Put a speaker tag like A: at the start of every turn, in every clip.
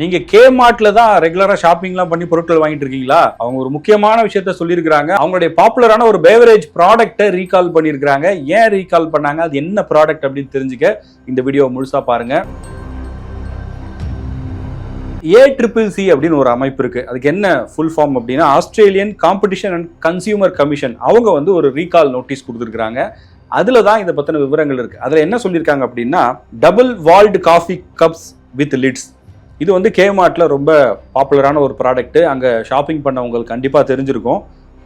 A: நீங்க கே மார்ட்ல தான் ரெகுலரா ஷாப்பிங்லாம் பண்ணி பொருட்கள் வாங்கிட்டு இருக்கீங்களா? அவங்க ஒரு முக்கியமான விஷயத்த சொல்லியிருக்காங்க அவங்களுடைய பாப்புலரான ஒரு பேவரேஜ் ப்ராடக்ட்டை ரீகால் பண்ணியிருக்காங்க ஏன் ரீகால் பண்ணாங்க? அது என்ன ப்ராடக்ட் அப்படின்னு தெரிஞ்சுக்க இந்த வீடியோ முழுசா பாருங்க. ஏ ட்ரிபிள் சி அப்படின்னு ஒரு அமைப்பு இருக்கு. அதுக்கு என்ன ஃபுல் ஃபார்ம் அப்படின்னா Australian competition and consumer commission அவங்க வந்து ஒரு ரீகால் நோட்டீஸ் கொடுத்துருக்காங்க அதுல தான் இதை பத்தின விவரங்கள் இருக்கு. அதுல என்ன சொல்லியிருக்காங்க அப்படின்னா double walled coffee cups with lids இது வந்து கேமார்ட்ல ரொம்ப பாப்புலரான ஒரு ப்ராடக்ட் அங்க ஷாப்பிங் பண்ணவங்களுக்கு கண்டிப்பா தெரிஞ்சிருக்கும்.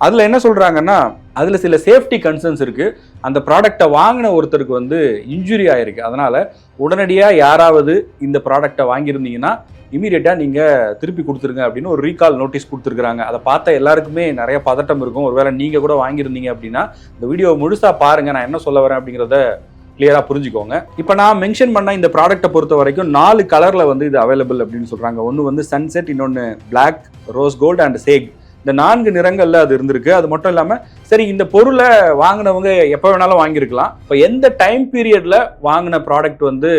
A: அதுல என்ன சொல்றாங்கன்னா அதுல சில சேஃப்டி கன்சர்ன்ஸ் இருக்கு. அந்த ப்ராடக்டை வாங்கின ஒருத்தருக்கு வந்து இன்ஜுரி ஆயிருக்கு. அதனால உடனடியாக யாராவது இந்த ப்ராடக்டை வாங்கியிருந்தீங்கன்னா இமீடியட்டாக நீங்க திருப்பி கொடுத்துருங்க அப்படின்னு ஒரு ரீகால் நோட்டீஸ் கொடுத்துருக்காங்க அதை பார்த்த எல்லாருக்குமே நிறைய பதட்டம் இருக்கும். ஒருவேளை நீங்க கூட வாங்கியிருந்தீங்க அப்படின்னா இந்த வீடியோ முழுசா பாருங்க நான் என்ன சொல்ல வரேன் அப்படிங்கிறத கிளியராக புரிஞ்சுக்கோங்க. இப்போ நான் மென்ஷன் பண்ண இந்த ப்ராடக்ட்டை பொறுத்த வரைக்கும் நாலு கலரில் வந்து இது அவைலபிள் அப்படின்னு சொல்கிறாங்க ஒன்று வந்து சன்செட் இன்னொன்று black rose gold and sage இந்த நான்கு நிறங்கள்ல அது இருந்திருக்கு. அது மட்டும் இல்லாம சரி இந்த பொருளை வாங்கினவங்க எப்போ வேணாலும் வாங்கியிருக்கலாம். இப்போ எந்த டைம் பீரியட்ல வாங்கின ப்ராடக்ட் வந்து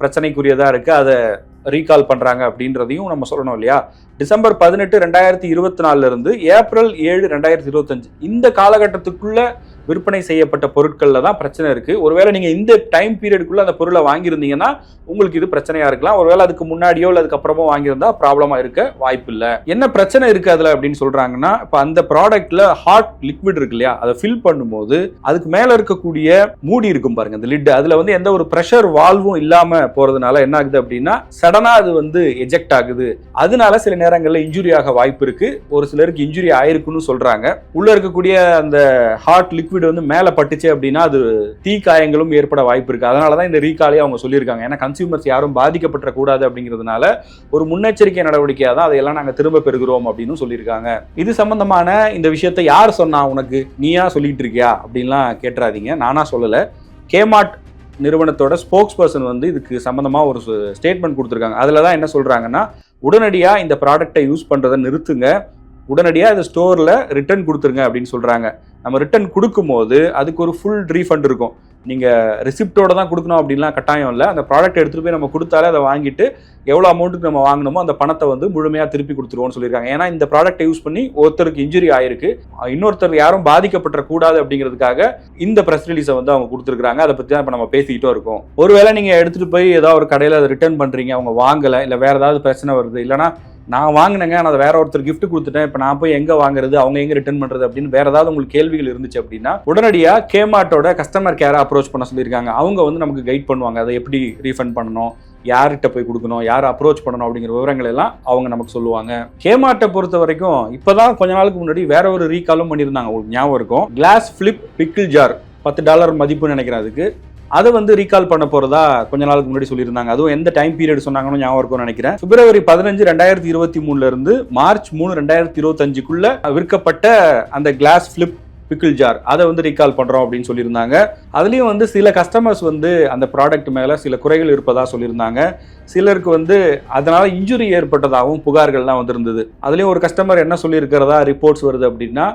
A: பிரச்சனைக்குரியதா இருக்கு? அதை ரீகால் பண்ணுறாங்க அப்படின்றதையும் நம்ம சொல்லணும் இல்லையா? டிசம்பர் பதினெட்டு ரெண்டாயிரத்தி இருபத்தி நாலுலேருந்து ஏப்ரல் ஏழு ரெண்டாயிரத்தி இருபத்தஞ்சு இந்த காலகட்டத்துக்குள்ள விற்பனை செய்யப்பட்ட பொருட்களில் தான் பிரச்சனை இருக்குது ஒருவேளை நீங்கள் இந்த டைம் பீரியடுக்குள்ள அந்த பொருளை வாங்கியிருந்தீங்கன்னா உங்களுக்கு இது பிரச்சனையாக இருக்கலாம். ஒருவேளை அதுக்கு முன்னாடியோ இல்லை அதுக்கப்புறமோ வாங்கியிருந்தா ப்ராப்ளமாக இருக்க வாய்ப்பு இல்லை என்ன பிரச்சனை இருக்குது அதில் அப்படின்னு சொல்கிறாங்கன்னா இப்போ அந்த ப்ராடக்ட்டில் ஹாட் லிக்விட் இருக்கு இல்லையா? அதை ஃபில் பண்ணும்போது அதுக்கு மேலே இருக்கக்கூடிய மூடி இருக்கும் பாருங்கள் இந்த லிட் அதில் வந்து எந்த ஒரு ப்ரெஷர் வால்வும் இல்லாமல் போகிறதுனால என்ன ஆகுது அப்படின்னா சடனாக அது வந்து எஜெக்ட் ஆகுது. அதனால சில நேரங்களில் இன்ஜுரி ஆக வாய்ப்பு இருக்கு. ஒரு சிலருக்கு இன்ஜுரி ஆயிருக்குன்னு சொல்றாங்க. உள்ள இருக்கக்கூடிய அந்த ஹார்ட் லிக்விட் வந்து மேலே பட்டுச்சு அப்படின்னா அது தீ காயங்களும் ஏற்பட வாய்ப்பு இருக்கு. அதனால தான் இந்த ரீகாலே அவங்க சொல்லியிருக்காங்க. ஏன்னா கன்சியூமர்ஸ் யாரும் பாதிக்கப்பட்ட கூடாது அப்படிங்கிறதுனால ஒரு முன்னெச்சரிக்கை நடவடிக்கையாக தான் அதையெல்லாம் நாங்கள் திரும்ப பெறுகிறோம் அப்படின்னு சொல்லியிருக்காங்க. இது சம்பந்தமான இந்த விஷயத்தை யார் சொன்னா உனக்கு? நீயா சொல்லிட்டு இருக்கியா? அப்படின்லாம் கேட்டுறாதீங்க. நானா சொல்லலை. கேமார்ட் நிறுவனத்தோட ஸ்போக்ஸ் பர்சன் வந்து இதுக்கு சம்மந்தமாக ஒரு ஸ்டேட்மெண்ட் கொடுத்துருக்காங்க. அதில் தான் என்ன சொல்கிறாங்கன்னா உடனடியாக இந்த ப்ராடக்டை யூஸ் பண்ணுறதை நிறுத்துங்க. உடனடியாக இந்த ஸ்டோரில் ரிட்டர்ன் கொடுத்துருங்க அப்படின்னு சொல்கிறாங்க நம்ம ரிட்டர்ன் கொடுக்கும்போது அதுக்கு ஒரு ஃபுல் ரீஃபண்ட் இருக்கும். நீங்கள் ரிசிப்டோட தான் கொடுக்கணும் அப்படின்லாம் கட்டாயம் இல்லை. அந்த ப்ராடக்ட் எடுத்துகிட்டு போய் நம்ம கொடுத்தாலே அதை வாங்கிட்டு எவ்வளோ அமௌண்ட்டுக்கு நம்ம வாங்கினோமோ அந்த பணத்தை வந்து முழுமையாக திருப்பி கொடுத்துருவோம்னு சொல்லியிருக்காங்க. ஏன்னா இந்த ப்ராடக்ட்டை யூஸ் பண்ணி ஒருத்தருக்கு இன்ஜுரி ஆயிருக்கு. இன்னொருத்தர் யாரும் பாதிக்கப்பட்டக்கூடாது அப்படிங்கிறதுக்காக இந்த ப்ரெஸ் ரிலீஸை வந்து அவங்க கொடுத்துருக்காங்க அதை பற்றி தான் இப்போ நம்ம பேசிக்கிட்டோம் இருக்கோம். ஒருவேளை நீங்கள் எடுத்துகிட்டு போய் ஏதாவது ஒரு கடையில் அதை ரிட்டர்ன் பண்ணுறீங்க அவங்க வாங்கலை இல்லை வேறு ஏதாவது பிரச்சனை வருது இல்லைனா நான் வாங்கினேங்க நான் அதை வேற ஒருத்தர் கிஃப்ட் கொடுத்துட்டேன். இப்போ நான் போய் எங்கே வாங்குறது அவங்க எங்கே ரிட்டர்ன் பண்ணுறது அப்படின்னு வேற ஏதாவது உங்களுக்கு கேள்விகள் இருந்துச்சு அப்படின்னா உடனடியாக கேமார்ட்டோட கஸ்டமர் கேரை அப்ரோச் பண்ண சொல்லியிருக்காங்க. அவங்க வந்து நமக்கு கைட் பண்ணுவாங்க. அதை எப்படி ரீஃபண்ட் பண்ணணும் யார்கிட்ட போய் கொடுக்கணும் யார் அப்ரோச் பண்ணணும் அப்படிங்கிற விவரங்கள் எல்லாம் அவங்க நமக்கு சொல்லுவாங்க. கேமார்ட்டை பொறுத்த வரைக்கும் இப்போதான் கொஞ்ச நாளுக்கு முன்னாடி வேற ஒரு ரீகாலும் பண்ணியிருந்தாங்க. உங்களுக்கு ஞாபகம் இருக்கும். கிளாஸ் ஃபிளிப் பிக்கிள் ஜார் பத்து டாலர் மதிப்புன்னு நினைக்கிறேன் அதுக்கு. அதை வந்து ரீகால் பண்ண போறதா கொஞ்ச நாளுக்கு முன்னாடி சொல்லியிருந்தாங்க. அதுவும் எந்த டைம் பீரியட் சொன்னாங்கன்னு ஞாபகம் இருக்கும்னு நினைக்கிறேன். பிப்ரவரி பதினஞ்சு ரெண்டாயிரத்தி இருபத்தி மூணுல இருந்து மார்ச் மூணு ரெண்டாயிரத்தி இருபத்தஞ்சுக்குள்ள விற்கப்பட்ட அந்த கிளாஸ் ஃபிளிப் பிக்கிள் ஜார் அதை வந்து ரீகால் பண்றோம் அப்படின்னு சொல்லியிருந்தாங்க. அதுலயும் வந்து சில கஸ்டமர்ஸ் வந்து அந்த ப்ராடக்ட் மேல சில குறைகள் இருப்பதா சொல்லியிருந்தாங்க. சிலருக்கு வந்து அதனால இன்ஜுரி ஏற்பட்டதாகவும் புகார்கள்லாம் வந்திருந்தது. அதுலயும் ஒரு கஸ்டமர் என்ன சொல்லியிருக்கிறதா ரிப்போர்ட்ஸ் வருது அப்படின்னா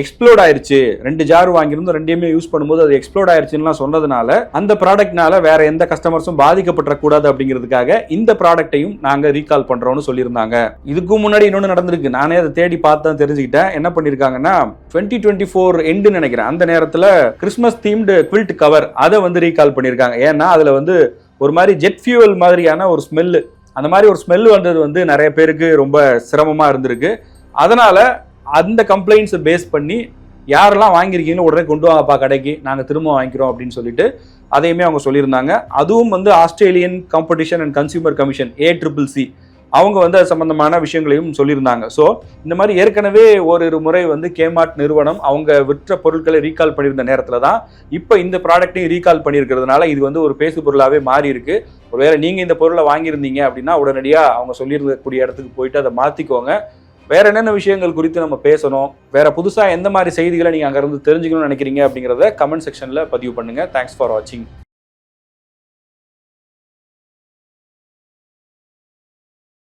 A: எக்ஸ்ப்ளோட் ஆயிருச்சு. ரெண்டு ஜார் வாங்கியிருந்தோம் ரெண்டையுமே யூஸ் பண்ணும்போது அது எக்ஸ்ப்ளோட் ஆயிருச்சுன்னு சொன்னதுனால அந்த ப்ராடக்ட்னால வேற எந்த கஸ்டமர்ஸும் பாதிக்கப்படக்கூடாது அப்படிங்கிறதுக்காக இந்த ப்ராடக்ட்டையும் நாங்க ரீகால் பண்றோம்னு சொல்லியிருந்தாங்க. இதுக்கு முன்னாடி இன்னொன்று நடந்திருக்கு. நானே அதை தேடி பார்த்து தான் தெரிஞ்சுக்கிட்டேன். என்ன பண்ணியிருக்காங்கன்னா டுவெண்ட்டி டுவெண்ட்டி ஃபோர் எண்டுன்னு நினைக்கிறேன். அந்த நேரத்தில் கிறிஸ்மஸ் தீம்டு குவில்ட் கவர் அதை வந்து ரீகால் பண்ணியிருக்காங்க. ஏன்னா அதில் வந்து ஒரு மாதிரி ஜெட் ஃபியூவல் மாதிரியான ஒரு ஸ்மெல்லு அந்த மாதிரி ஒரு ஸ்மெல் வந்தது வந்து நிறைய பேருக்கு ரொம்ப சிரமமாக இருந்திருக்கு. அதனால அந்த கம்ப்ளைண்ட்ஸை பேஸ் பண்ணி யாரெல்லாம் வாங்கியிருக்கீங்களோ உடனே கொண்டு வாங்கப்பா கடைக்கு நாங்கள் திரும்ப வாங்கிக்கிறோம் அப்படின்னு சொல்லிட்டு அதையுமே அவங்க சொல்லியிருந்தாங்க. அதுவும் வந்து Australian competition and consumer commission A triple C அவங்க வந்து அது சம்பந்தமான விஷயங்களையும் சொல்லியிருந்தாங்க. ஸோ இந்த மாதிரி ஏற்கனவே ஓரிரு முறை வந்து கேமார்ட் நிறுவனம் அவங்க விற்ற பொருட்களை ரீகால் பண்ணியிருந்த நேரத்தில் தான் இப்போ இந்த ப்ராடக்ட்டையும் ரீகால் பண்ணியிருக்கிறதுனால இது வந்து ஒரு பேசு பொருளாகவே மாறி இருக்கு. ஒருவேளை நீங்கள் இந்த பொருளை வாங்கியிருந்தீங்க அப்படின்னா உடனடியாக அவங்க சொல்லியிருக்கக்கூடிய இடத்துக்கு போயிட்டு அதை மாற்றிக்கோங்க வேற என்னென்ன விஷயங்கள் குறித்து நம்ம பேசணும்? வேற புதுசா எந்த மாதிரி செய்திகளை நீங்க அங்க இருந்து தெரிஞ்சுக்கணும்னு நினைக்கிறீங்க அப்படிங்கறத கமெண்ட் செக்ஷன்ல பதிவு பண்ணுங்க. தேங்க்ஸ் ஃபார் வாட்சிங்